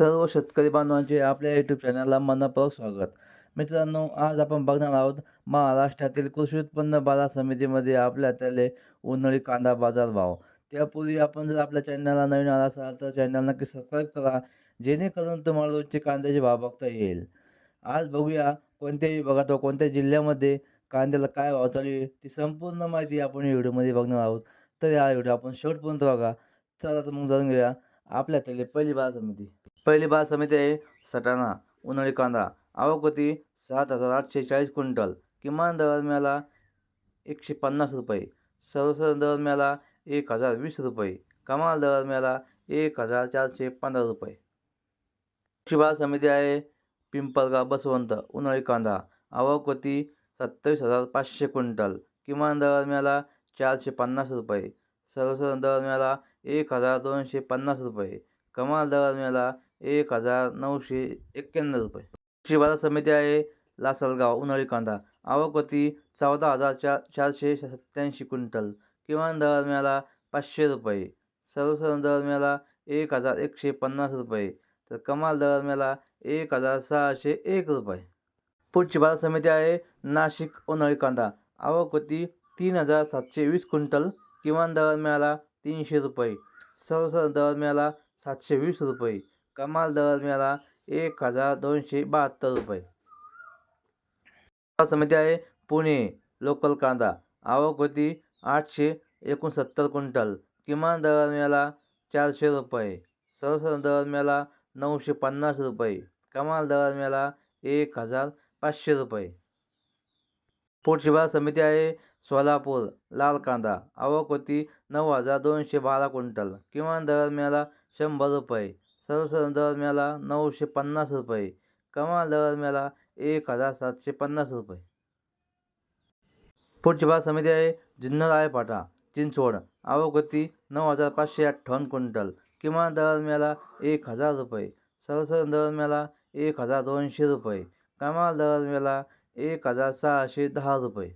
सर्व शेतकरी बांधवांचे आपल्या यूट्यूब चॅनलला मनपूर्वक स्वागत. मित्रांनो आज आपण बघणार आहोत महाराष्ट्रातील कृषी उत्पन्न बाजार समितीमध्ये आपल्या त्याले उन्हाळी कांदा बाजार भाव. त्यापूर्वी आपण जर आपल्या चॅनलला नवीन आला असाल तर चॅनल नक्की सबस्क्राईब करा जेणेकरून तुम्हाला रोजचे कांद्याचे भाव बघता येईल. आज बघूया कोणत्या विभागात व कोणत्या जिल्ह्यामध्ये कांद्याला काय भाव चालू आहे ती संपूर्ण माहिती आपण या व्हिडिओमध्ये बघणार आहोत. तर या व्हिडिओ आपण शेवटपर्यंत बघा. चला तर मग जाणून घेऊया आपल्या त्याले पहिली बाजार समिती. पहिली बाजार समिती आहे सटाणा उन्हाळी कांदा. आवक होती सात हजार आठशे चाळीस क्विंटल. किमान दर मिळाला एकशे पन्नास रुपये. सर्वसाधारण दर मिळाला एक हजार वीस रुपये. कमाल दर मिळाला एक हजार चारशे पंधरा रुपये. कृषी बाजार समिती आहे पिंपळगाव बसवंत उन्हाळी कांदा. आवक होती सत्तावीस हजार पाचशे क्विंटल. किमान दर मिळाला चारशे पन्नास रुपये. सर्वसाधारण दर मिळाला एक हजार दोनशे पन्नास रुपये. कमाल दर मिळाला एक हजार नऊशे एक्क्याण्णव रुपये. कृषी बाजार समिती आहे लासलगाव उन्हाळी कांदा आवक होती चौदा हजार चार चारशे सत्त्याऐंशी क्विंटल. किमान दर मिळाला पाचशे रुपये. सर्वसाधारण दर मिळाला एक हजार एकशे पन्नास रुपये. तर कमाल दर मिळाला एक हजार सहाशे एक रुपये. पुढची बाजार समिती आहे नाशिक उन्हाळी कांदा आवक होती तीन हजार सातशे वीस क्विंटल. किमान दर मिळाला तीनशे रुपये. सर्वसाधारण दर मिळाला सातशे वीस रुपये. कमाल दर मिळाला एक हजार दोनशे बहात्तर रुपये. समिती आहे पुणे लोकल कांदा. आवक होती आठशे एकोणसत्तर क्विंटल. किमान दर मिळाला चारशे रुपये. सर्वसाधारण दर मिळाला नऊशे पन्नास रुपये. कमाल दर मिळाला एक हजार पाचशे रुपये. पुढची बाजार समिती आहे सोलापूर लाल कांदा. आवक होती नऊ हजार दोनशे बारा क्विंटल. किमान दर मिळाला शंभर रुपये. सर्वसाधारण दर मिळाला नऊशे पन्नास रुपये कमाल दर मिळाला एक हजार सातशे पन्नास रुपये. पुढची बाजार समिती आहे जुन्नर पाटा चिंचवड. आवक नऊ हजार पाचशे अठ्ठावन्न क्विंटल किमान दर मिळाला एक हजार रुपये सर्वसाधारण दर मिळाला एक हजार दोनशे रुपये कमाल दर मिळाला एक हजार सहाशे दहा रुपये.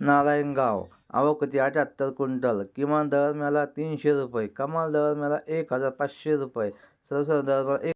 नारायणगाव अहो होती अठ्याहत्तर क्विंटल. किमान दर मिळाला तीनशे रुपये. कमाल दर मिळाला एक हजार पाचशे रुपये. सर्वसाधारण दर एक